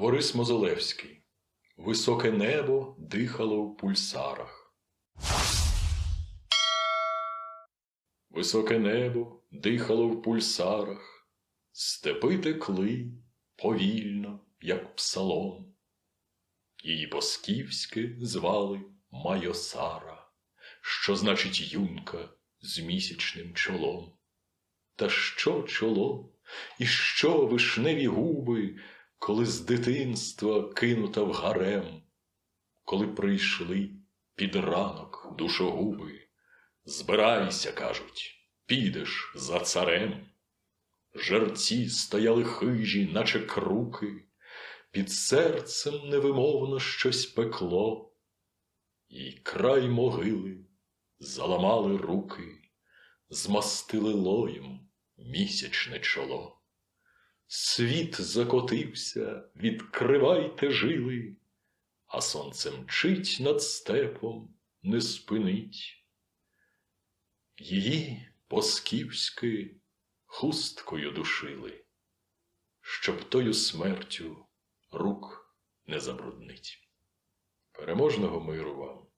Борис Мозолевський. Високе небо дихало в пульсарах. Високе небо дихало в пульсарах, степи текли повільно, як псалом. Її Посківське звали Майосара, що значить юнка з місячним чолом. Та що чоло, і що вишневі губи, коли з дитинства кинута в гарем, коли прийшли під ранок душогуби, збирайся, кажуть, підеш за царем. Жерці стояли хижі, наче круки, під серцем невимовно щось пекло, і край могили заламали руки, змастили лоєм місячне чоло. Світ закотився, відкривайте жили, а сонце мчить над степом, не спинить. Її посківськи хусткою душили, щоб тою смертю рук не забруднить. Переможного миру вам!